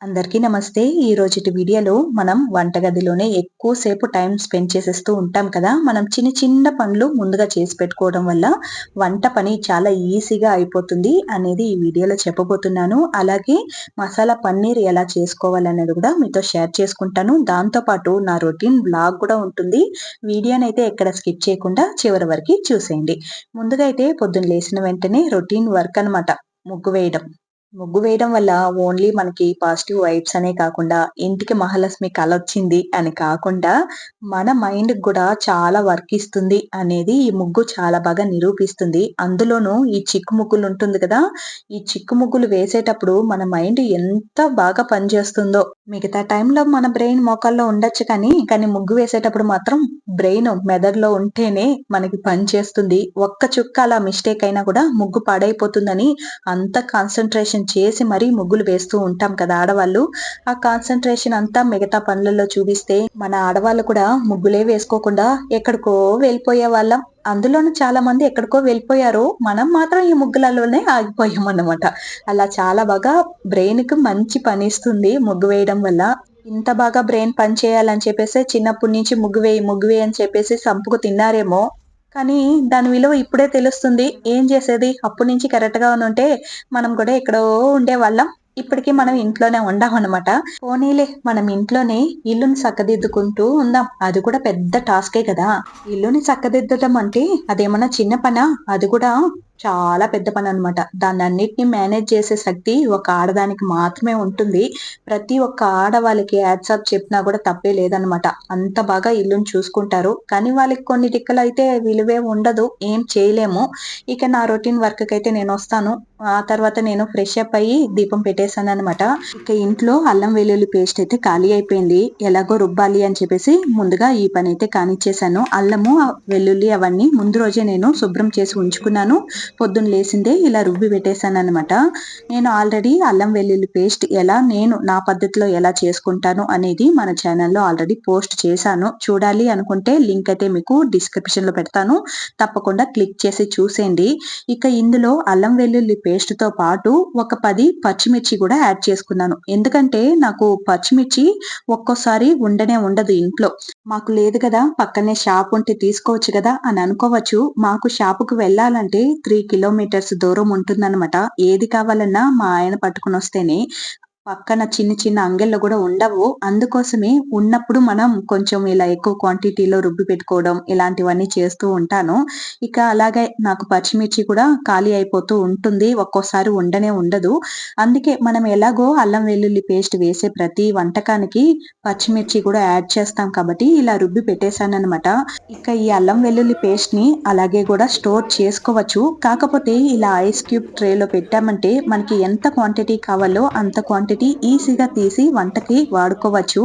అందరికీ నమస్తే. ఈ రోజుటి వీడియోలో మనం వంటగదిలోనే ఎక్కువసేపు టైం స్పెండ్ చేసేస్తూ ఉంటాం కదా. మనం చిన్న చిన్న పనులు ముందుగా చేసి పెట్టుకోవడం వల్ల వంట పని చాలా ఈజీగా అయిపోతుంది అనేది ఈ వీడియోలో చెప్పబోతున్నాను. అలాగే మసాలా పన్నీర్ ఎలా చేసుకోవాలనేది కూడా మీతో షేర్ చేసుకుంటాను. దాంతోపాటు నా రొటీన్ బ్లాగ్ కూడా ఉంటుంది. వీడియోని అయితే ఎక్కడ స్కిప్ చేయకుండా చివరి వరకు చూసేయండి. ముందుగా అయితే పొద్దున్న లేచిన వెంటనే రొటీన్ వర్క్ అనమాట ముగ్గు వేయడం. ముగ్గు వేయడం వల్ల ఓన్లీ మనకి పాజిటివ్ వైబ్స్ అనే కాకుండా ఇంటికి మహాలక్ష్మి కళ వచ్చింది అని కాకుండా మన మైండ్ కూడా చాలా వర్క్ ఇస్తుంది అనేది ఈ ముగ్గు చాలా బాగా నిరూపిస్తుంది. అందులోనూ ఈ చిక్కు ముగ్గులు ఉంటుంది కదా ఈ చిక్కు ముగ్గులు వేసేటప్పుడు మన మైండ్ ఎంత బాగా పనిచేస్తుందో. మిగతా టైంలో మన బ్రెయిన్ మోకాల్లో ఉండొచ్చు కానీ కానీ ముగ్గు వేసేటప్పుడు మాత్రం బ్రెయిన్ మెదడులో ఉంటేనే మనకి పని చేస్తుంది ఒక్క చుక్క అలా మిస్టేక్ అయినా కూడా ముగ్గు పాడైపోతుందని అంత కాన్సన్ట్రేషన్ చేసి మరీ ముగ్గులు వేస్తూ ఉంటాం కదా ఆడవాళ్ళు. ఆ కాన్సన్ట్రేషన్ అంతా మిగతా పనులలో చూపిస్తే మన ఆడవాళ్ళు కూడా ముగ్గులే వేసుకోకుండా ఎక్కడికో వెళ్ళిపోయే వాళ్ళం అందులోనూ చాలా మంది ఎక్కడికో వెళ్ళిపోయారు. మనం మాత్రం ఈ ముగ్గులలోనే ఆగిపోయాం అన్నమాట. అలా చాలా బాగా బ్రెయిన్కి మంచి పనిస్తుంది ముగ్గు వేయడం వల్ల. ఇంత బాగా బ్రెయిన్ పని చేయాలని చెప్పేసి చిన్నప్పటి నుంచి ముగ్గు వేయి ముగ్గు వేయి అని చెప్పేసి సంపుకు తిన్నారేమో. కానీ దాని విలువ ఇప్పుడే తెలుస్తుంది. ఏం చేసేది? అప్పటి నుంచి కరెక్ట్గా ఉంటే మనం కూడా ఎక్కడో ఉండేవాళ్ళం ఇప్పటికీ మనం ఇంట్లోనే ఉండాం అనమాట పోనీలే మనం ఇంట్లోనే ఇల్లుని చక్కదిద్దుకుంటూ ఉందాం. అది కూడా పెద్ద టాస్కే కదా. ఇల్లుని చక్కదిద్దడం అంటే అదేమన్నా చిన్న పనా? అది కూడా చాలా పెద్ద పని అనమాట దాన్ని అన్నిటిని మేనేజ్ చేసే శక్తి ఒక ఆడదానికి మాత్రమే ఉంటుంది. ప్రతి ఒక్క ఆడవాళ్ళకి యాడ్సాప్ చెప్పినా కూడా తప్పే లేదనమాట అంత బాగా ఇల్లుని చూసుకుంటారు. కానీ వాళ్ళకి కొన్ని దిక్కలు అయితే విలువే ఉండదు. ఏం చేయలేము. ఇక నా రొటీన్ వర్క్ అయితే నేను వస్తాను. ఆ తర్వాత నేను ఫ్రెష్ అప్ అయ్యి దీపం పెట్టేశాను అనమాట ఇక ఇంట్లో అల్లం వెల్లుల్లి పేస్ట్ అయితే ఖాళీ అయిపోయింది. ఎలాగో రుబ్బాలి అని చెప్పేసి ముందుగా ఈ పని అయితే కానిచ్చేసాను అల్లము వెల్లుల్లి అవన్నీ ముందు రోజే నేను శుభ్రం చేసి ఉంచుకున్నాను. పొద్దున్న లేసిందే ఇలా రుబ్బి పెట్టేశాను అనమాట నేను ఆల్రెడీ అల్లం వెల్లుల్లి పేస్ట్ ఎలా నేను నా పద్ధతిలో ఎలా చేసుకుంటాను అనేది మన ఛానల్లో ఆల్రెడీ పోస్ట్ చేశాను. చూడాలి అనుకుంటే లింక్ అయితే మీకు డిస్క్రిప్షన్లో పెడతాను. తప్పకుండా క్లిక్ చేసి చూసేయండి. ఇక ఇందులో అల్లం వెల్లుల్లి పేస్ట్తో పాటు ఒక పది పచ్చిమిర్చి కూడా యాడ్ చేసుకున్నాను. ఎందుకంటే నాకు పచ్చిమిర్చి ఒక్కోసారి ఉండనే ఉండదు ఇంట్లో. మాకు లేదు కదా పక్కనే షాప్ ఉంటే తీసుకోవచ్చు కదా అని అనుకోవచ్చు. మాకు షాపుకు వెళ్ళాలంటే త్రీ కిలోమీటర్స్ దూరం ఉంటుందన్నమాట. ఏది కావాలన్నా మా ఆయన పట్టుకుని వస్తేనే పక్కన చిన్న చిన్న అంగెళ్ళు కూడా ఉండవు. అందుకోసమే ఉన్నప్పుడు మనం కొంచెం ఇలా ఎక్కువ క్వాంటిటీలో రుబ్బి పెట్టుకోవడం ఇలాంటివన్నీ చేస్తూ ఉంటాను. ఇక అలాగే నాకు పచ్చిమిర్చి కూడా ఖాళీ అయిపోతూ ఉంటుంది. ఒక్కోసారి ఉండనే ఉండదు. అందుకే మనం ఎలాగో అల్లం వెల్లుల్లి పేస్ట్ వేసే ప్రతి వంటకానికి పచ్చిమిర్చి కూడా యాడ్ చేస్తాం కాబట్టి ఇలా రుబ్బి పెట్టేశాను అనమాట ఇక ఈ అల్లం వెల్లుల్లి పేస్ట్ని అలాగే కూడా స్టోర్ చేసుకోవచ్చు. కాకపోతే ఇలా ఐస్ క్యూబ్ ట్రేలో పెట్టామంటే మనకి ఎంత క్వాంటిటీ కావాలో అంత క్వాంటిటీ క్వాంటిటీ ఈజీగా తీసి వంటకి వాడుకోవచ్చు.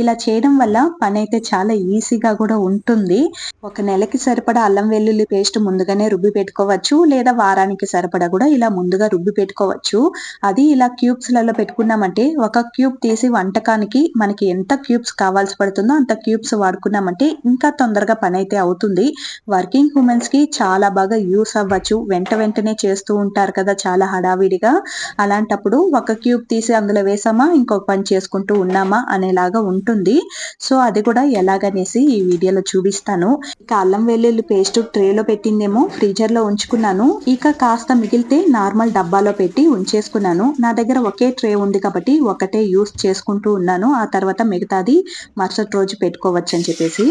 ఇలా చేయడం వల్ల పని అయితే చాలా ఈజీగా కూడా ఉంటుంది. ఒక నెలకి సరిపడా అల్లం వెల్లుల్లి పేస్ట్ ముందుగానే రుబ్బి పెట్టుకోవచ్చు. లేదా వారానికి సరిపడా కూడా ఇలా ముందుగా రుబ్బి పెట్టుకోవచ్చు. అది ఇలా క్యూబ్స్లలో పెట్టుకున్నామంటే ఒక క్యూబ్ తీసి వంటకానికి మనకి ఎంత క్యూబ్స్ కావాల్సి పడుతుందో అంత క్యూబ్స్ వాడుకున్నామంటే ఇంకా తొందరగా పని అయితే అవుతుంది. వర్కింగ్ ఉమెన్స్కి చాలా బాగా యూస్ అవ్వచ్చు. వెంట వెంటనే చేస్తూ ఉంటారు కదా చాలా హడావిడిగా. అలాంటప్పుడు ఒక క్యూబ్ తీసి అందులో అందులో వేసామా? ఇంకొక పని చేసుకుంటూ ఉన్నామా? అనేలాగా ఉంటుంది. సో అది కూడా ఎలాగనేసి ఈ వీడియోలో చూపిస్తాను. ఇక అల్లం వెల్లుల్లి పేస్ట్ ట్రేలో పెట్టిందేమో ఫ్రీజర్లో ఉంచుకున్నాను. ఇక కాస్త మిగిలితే నార్మల్ డబ్బాలో పెట్టి ఉంచేసుకున్నాను. నా దగ్గర ఒకే ట్రే ఉంది కాబట్టి ఒకటే యూస్ చేసుకుంటూ ఉన్నాను. ఆ తర్వాత మిగతాది మరుసటి రోజు పెట్టుకోవచ్చు అని చెప్పేసి.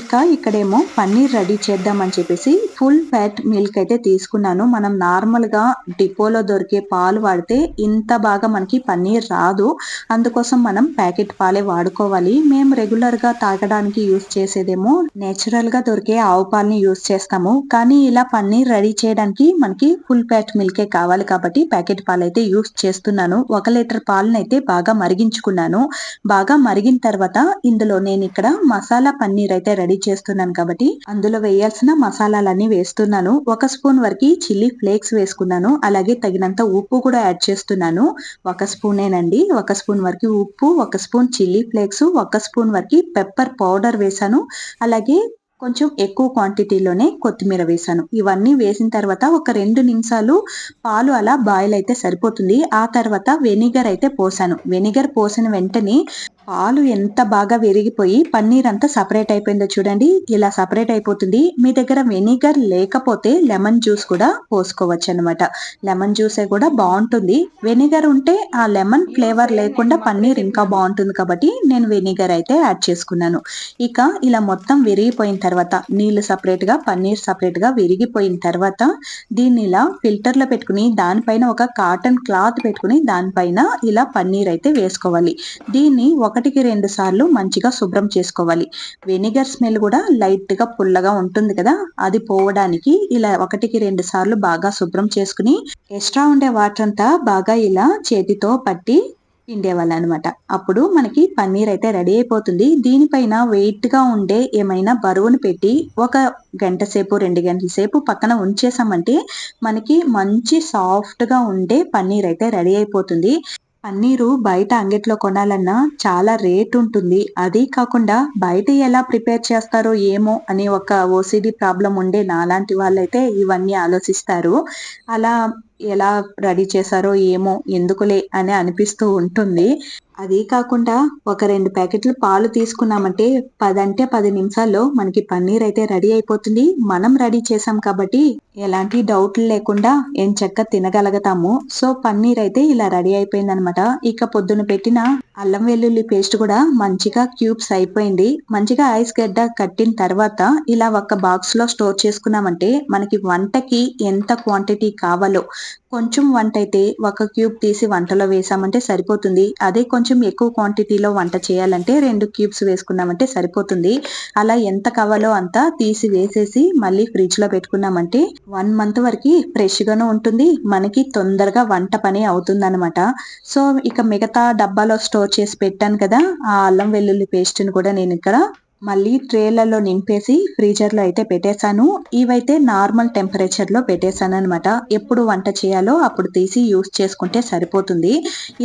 ఇక ఇక్కడేమో పన్నీర్ రెడీ చేద్దామని చెప్పేసి ఫుల్ ఫ్యాట్ మిల్క్ అయితే తీసుకున్నాను. మనం నార్మల్గా డిపోలో దొరికే పాలు వాడితే ఇంత బాగా మనకి పన్నీర్ రాదు. అందుకోసం మనం ప్యాకెట్ పాలే వాడుకోవాలి. మేము రెగ్యులర్గా తాగడానికి యూస్ చేసేదేమో నేచురల్గా దొరికే ఆవు పాలని యూస్ చేస్తాము. కానీ ఇలా పన్నీర్ రెడీ చేయడానికి మనకి ఫుల్ ఫ్యాట్ మిల్కే కావాలి కాబట్టి ప్యాకెట్ పాలు అయితే యూస్ చేస్తున్నాను. ఒక లీటర్ పాలను అయితే బాగా మరిగించుకున్నాను. బాగా మరిగిన తర్వాత ఇందులో నేను ఇక్కడ మసాలా పన్నీర్ అయితే రెడీ చేస్తున్నాను కాబట్టి అందులో వేయాల్సిన మసాలాలన్నీ వేస్తున్నాను. ఒక స్పూన్ వరకు చిల్లీ ఫ్లేక్స్ వేసుకున్నాను. అలాగే తగినంత ఉప్పు కూడా యాడ్ చేస్తున్నాను. ఒక స్పూన్ నేనండి. ఒక స్పూన్ వరకు ఉప్పు ఒక స్పూన్ చిల్లీ ఫ్లేక్స్ ఒక స్పూన్ వరకు పెప్పర్ పౌడర్ వేశాను అలాగే కొంచెం ఎక్కువ క్వాంటిటీలోనే కొత్తిమీర వేసాను. ఇవన్నీ వేసిన తర్వాత ఒక రెండు నిమిషాలు పాలు అలా బాయిల్ అయితే సరిపోతుంది. ఆ తర్వాత వెనిగర్ అయితే పోసాను. వెనిగర్ పోసిన వెంటనే పాలు ఎంత బాగా విరిగిపోయి పన్నీర్ అంతా సపరేట్ అయిపోయిందో చూడండి. ఇలా సపరేట్ అయిపోతుంది. మీ దగ్గర వెనిగర్ లేకపోతే లెమన్ జ్యూస్ కూడా పోసుకోవచ్చు అనమాట లెమన్ జ్యూస్ కూడా బాగుంటుంది. వెనిగర్ ఉంటే ఆ లెమన్ ఫ్లేవర్ లేకుండా పన్నీర్ ఇంకా బాగుంటుంది కాబట్టి నేను వెనిగర్ అయితే యాడ్ చేసుకున్నాను. ఇక ఇలా మొత్తం విరిగిపోయిన తర్వాత నీళ్ళు సపరేట్గా పన్నీర్ సపరేట్గా విరిగిపోయిన తర్వాత దీన్ని ఇలా ఫిల్టర్లో పెట్టుకుని దానిపైన ఒక కాటన్ క్లాత్ పెట్టుకుని దానిపైన ఇలా పన్నీర్ అయితే వేసుకోవాలి. దీన్ని ఒక ఒకటికి రెండు సార్లు మంచిగా శుభ్రం చేసుకోవాలి. వెనిగర్ స్మెల్ కూడా లైట్గా పుల్లగా ఉంటుంది కదా అది పోవడానికి ఇలా ఒకటికి రెండు సార్లు బాగా శుభ్రం చేసుకుని ఎక్స్ట్రా ఉండే వాటర్ అంతా బాగా ఇలా చేతితో పట్టి పిండేవాళ్ళు అనమాట అప్పుడు మనకి పన్నీర్ అయితే రెడీ అయిపోతుంది. దీనిపైన వెయిట్గా ఉండే ఏమైనా బరువును పెట్టి ఒక గంట సేపు రెండు గంటల సేపు పక్కన ఉంచేసామంటే మనకి మంచి సాఫ్ట్గా ఉండే పన్నీర్ అయితే రెడీ అయిపోతుంది. పన్నీరు బయట అంగట్లో కొనాలన్నా చాలా రేట్ ఉంటుంది. అది కాకుండా బయట ఎలా ప్రిపేర్ చేస్తారో ఏమో అనే ఒక ఓసిడి ప్రాబ్లం ఉండే నాలాంటి వాళ్ళైతే ఇవన్నీ ఆలోచిస్తారు. అలా ఎలా రెడీ చేశారో ఏమో ఎందుకులే అని అనిపిస్తూ ఉంటుంది. అది కాకుండా ఒక రెండు ప్యాకెట్లు పాలు తీసుకున్నామంటే పదంటే పది నిమిషాల్లో మనకి పన్నీర్ అయితే రెడీ అయిపోతుంది. మనం రెడీ చేసాం కాబట్టి ఎలాంటి డౌట్లు లేకుండా ఏం చెక్క తినగలుగుతాము. సో పన్నీర్ అయితే ఇలా రెడీ అయిపోయింది అనమాట ఇక పొద్దున పెట్టిన అల్లం వెల్లుల్లి పేస్ట్ కూడా మంచిగా క్యూబ్స్ అయిపోయింది. మంచిగా ఐస్ గడ్డ కట్టిన తర్వాత ఇలా ఒక బాక్స్లో స్టోర్ చేసుకున్నామంటే మనకి వంటకి ఎంత క్వాంటిటీ కావాలో కొంచెం వంట అయితే ఒక క్యూబ్ తీసి వంటలో వేసామంటే సరిపోతుంది. అదే కొంచెం ఎక్కువ క్వాంటిటీలో వంట చేయాలంటే రెండు క్యూబ్స్ వేసుకున్నామంటే సరిపోతుంది. అలా ఎంత కావాలో అంత తీసి వేసేసి మళ్ళీ ఫ్రిడ్జ్లో పెట్టుకున్నామంటే వన్ మంత్ వరకు ఫ్రెష్ గానే ఉంటుంది. మనకి తొందరగా వంట పని అవుతుంది అనమాట సో ఇక మిగతా డబ్బాలో స్టోర్ చేసి పెట్టాను కదా ఆ అల్లం వెల్లుల్లి పేస్ట్ని కూడా నేను ఇక్కడ మళ్ళీ ట్రేలలో నింపేసి ఫ్రీజర్లో అయితే పెట్టేశాను. ఇవైతే నార్మల్ టెంపరేచర్లో పెట్టేశాను అనమాట ఎప్పుడు వంట చేయాలో అప్పుడు తీసి యూస్ చేసుకుంటే సరిపోతుంది.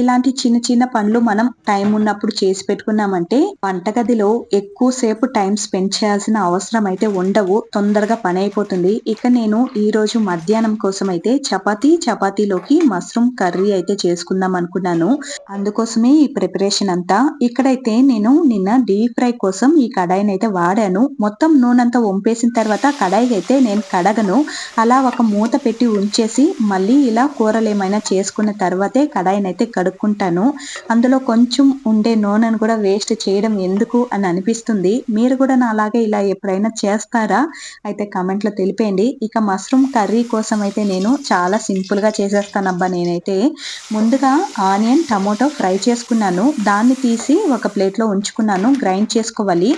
ఇలాంటి చిన్న చిన్న పనులు మనం టైం ఉన్నప్పుడు చేసి పెట్టుకున్నామంటే వంటగదిలో ఎక్కువసేపు టైం స్పెండ్ చేయాల్సిన అవసరం అయితే ఉండవు. తొందరగా పని అయిపోతుంది. ఇక నేను ఈ రోజు మధ్యాహ్నం కోసం అయితే చపాతీ చపాతీలోకి మష్రూమ్ కర్రీ అయితే చేసుకుందాం అనుకున్నాను. అందుకోసమే ఈ ప్రిపరేషన్ అంతా. ఇక్కడైతే నేను నిన్న డీప్ ఫ్రై కోసం ఈ కడాయిని అయితే వాడాను. మొత్తం నూనె అంతా వంపేసిన తర్వాత కడాయి అయితే నేను కడగను. అలా ఒక మూత పెట్టి ఉంచేసి మళ్ళీ ఇలా కూరలు ఏమైనా చేసుకున్న తర్వాతే కడాయిని అయితే కడుక్కుంటాను. అందులో కొంచెం ఉండే నూనెను కూడా వేస్ట్ చేయడం ఎందుకు అని అనిపిస్తుంది. మీరు కూడా నా అలాగే ఇలా ఎప్పుడైనా చేస్తారా? అయితే కమెంట్లో తెలిపేయండి. ఇక మష్రూమ్ కర్రీ కోసం అయితే నేను చాలా సింపుల్గా చేసేస్తానబ్బా నేనైతే. ముందుగా ఆనియన్ టమోటో ఫ్రై చేసుకున్నాను. దాన్ని తీసి ఒక ప్లేట్లో ఉంచుకున్నాను. గ్రైండ్ చేసుకోవాలి.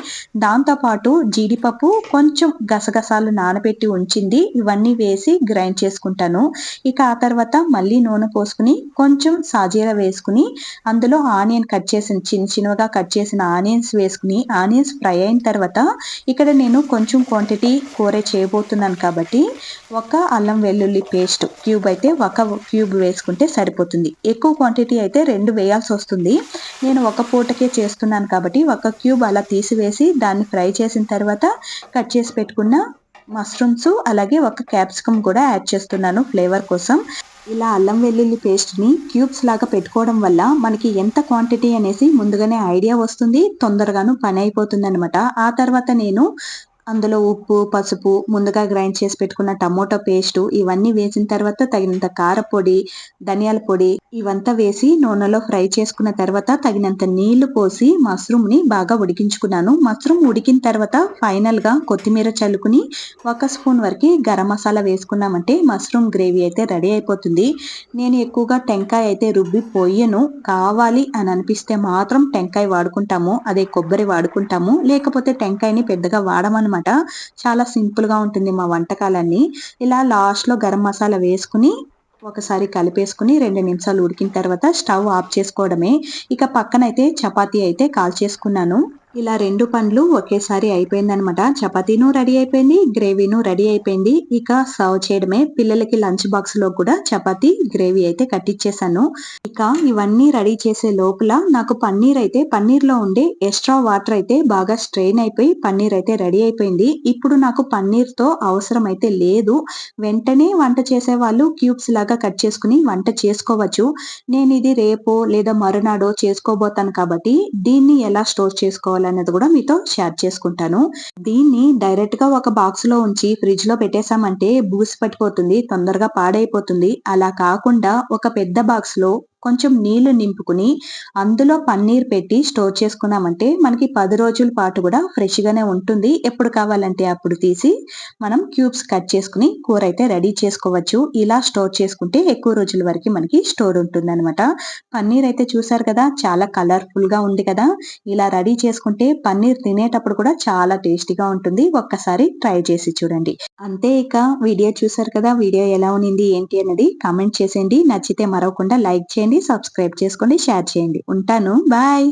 దాంతోపాటు జీడిపప్పు కొంచెం గసగసాలు నానబెట్టి ఉంచింది. ఇవన్నీ వేసి గ్రైండ్ చేసుకుంటాను. ఇక ఆ తర్వాత మళ్ళీ నూనె పోసుకుని కొంచెం సాజీర వేసుకుని అందులో ఆనియన్ కట్ చేసిన చిన్న చిన్నగా కట్ చేసిన ఆనియన్స్ వేసుకుని ఆనియన్స్ ఫ్రై అయిన తర్వాత ఇక్కడ నేను కొంచెం క్వాంటిటీ కూర చేయబోతున్నాను కాబట్టి ఒక అల్లం వెల్లుల్లి పేస్ట్ క్యూబ్ అయితే ఒక క్యూబ్ వేసుకుంటే సరిపోతుంది. ఎక్కువ క్వాంటిటీ అయితే రెండు వేయాల్సి వస్తుంది. నేను ఒక పూటకే చేస్తున్నాను కాబట్టి ఒక క్యూబ్ అలా తీసివేసి దాన్ని ఫ్రై చేసిన తర్వాత కట్ చేసి పెట్టుకున్న మష్రూమ్స్ అలాగే ఒక క్యాప్సికమ్ కూడా యాడ్ చేస్తున్నాను ఫ్లేవర్ కోసం. ఇలా అల్లం వెల్లుల్లి పేస్ట్ని క్యూబ్స్ లాగా పెట్టుకోవడం వల్ల మనకి ఎంత క్వాంటిటీ అనేసి ముందుగానే ఐడియా వస్తుంది తొందరగాను పని అయిపోతుంది అనమాట ఆ తర్వాత నేను అందులో ఉప్పు పసుపు ముందుగా గ్రైండ్ చేసి పెట్టుకున్న టమోటా పేస్ట్ ఇవన్నీ వేసిన తర్వాత తగినంత కారపొడి ధనియాల పొడి ఇవంతా వేసి నూనెలో ఫ్రై చేసుకున్న తర్వాత తగినంత నీళ్ళు పోసి మష్రూమ్ని బాగా ఉడికించుకున్నాను. మష్రూమ్ ఉడికిన తర్వాత ఫైనల్గా కొత్తిమీర చల్లుకుని ఒక స్పూన్ వరకు గరం మసాలా వేసుకున్నామంటే మష్రూమ్ గ్రేవీ అయితే రెడీ అయిపోతుంది. నేను ఎక్కువగా టెంకాయ అయితే రుబ్బి పోయను. కావాలి అని అనిపిస్తే మాత్రం టెంకాయ వాడుకుంటాము అదే కొబ్బరి వాడుకుంటాము. లేకపోతే టెంకాయని పెద్దగా వాడమనమాట. అనమాట చాలా సింపుల్గా ఉంటుంది మా వంటకాలన్నీ. ఇలా లాస్ట్లో గరం మసాలా వేసుకుని ఒకసారి కలిపేసుకుని రెండు నిమిషాలు ఉడికిన తర్వాత స్టవ్ ఆఫ్ చేసుకోవడమే. ఇక పక్కనైతే చపాతీ అయితే కాల్ చేసుకున్నాను. ఇలా రెండు పండ్లు ఒకేసారి అయిపోయిందనమాట చపాతీను రెడీ అయిపోయింది గ్రేవీను రెడీ అయిపోయింది. ఇక సర్వ్ చేయడమే. పిల్లలకి లంచ్ బాక్స్లో కూడా చపాతీ గ్రేవీ అయితే కట్టించేసాను ఇక ఇవన్నీ రెడీ చేసే లోపల నాకు పన్నీర్ అయితే పన్నీర్లో ఉండే ఎక్స్ట్రా వాటర్ అయితే బాగా స్ట్రెయిన్ అయిపోయి పన్నీర్ అయితే రెడీ అయిపోయింది. ఇప్పుడు నాకు పన్నీర్తో అవసరం అయితే లేదు. వెంటనే వంట చేసే వాళ్ళు క్యూబ్స్ లాగా కట్ చేసుకుని వంట చేసుకోవచ్చు. నేను ఇది రేపో లేదా మరునాడో చేసుకోబోతాను కాబట్టి దీన్ని ఎలా స్టోర్ చేసుకోవాలి? చేసుకోవాలన్నది కూడా మీతో షేర్ చేసుకుంటాను. దీన్ని డైరెక్ట్గా ఒక బాక్స్లో ఉంచి ఫ్రిడ్జ్లో పెట్టేశామంటే బూసి పట్టిపోతుంది తొందరగా పాడైపోతుంది. అలా కాకుండా ఒక పెద్ద బాక్స్లో కొంచెం నీళ్ళు నింపుకుని అందులో పన్నీర్ పెట్టి స్టోర్ చేసుకున్నామంటే మనకి పది రోజుల పాటు కూడా ఫ్రెష్ గానే ఉంటుంది. ఎప్పుడు కావాలంటే అప్పుడు తీసి మనం క్యూబ్స్ కట్ చేసుకుని కూర అయితే రెడీ చేసుకోవచ్చు. ఇలా స్టోర్ చేసుకుంటే ఎక్కువ రోజుల వరకు మనకి స్టోర్ ఉంటుంది అనమాట పన్నీర్ అయితే చూసారు కదా చాలా కలర్ఫుల్గా ఉంది కదా. ఇలా రెడీ చేసుకుంటే పన్నీర్ తినేటప్పుడు కూడా చాలా టేస్టీగా ఉంటుంది. ఒక్కసారి ట్రై చేసి చూడండి. అంతే ఇక వీడియో చూసారు కదా వీడియో ఎలా ఉన్నింది ఏంటి అనేది కామెంట్ చేసేయండి. నచ్చితే మరవకుండా లైక్ చేయండి. చేయండి సబ్స్క్రైబ్ చేసుకోండి షేర్ చేయండి. ఉంటాను. బాయ్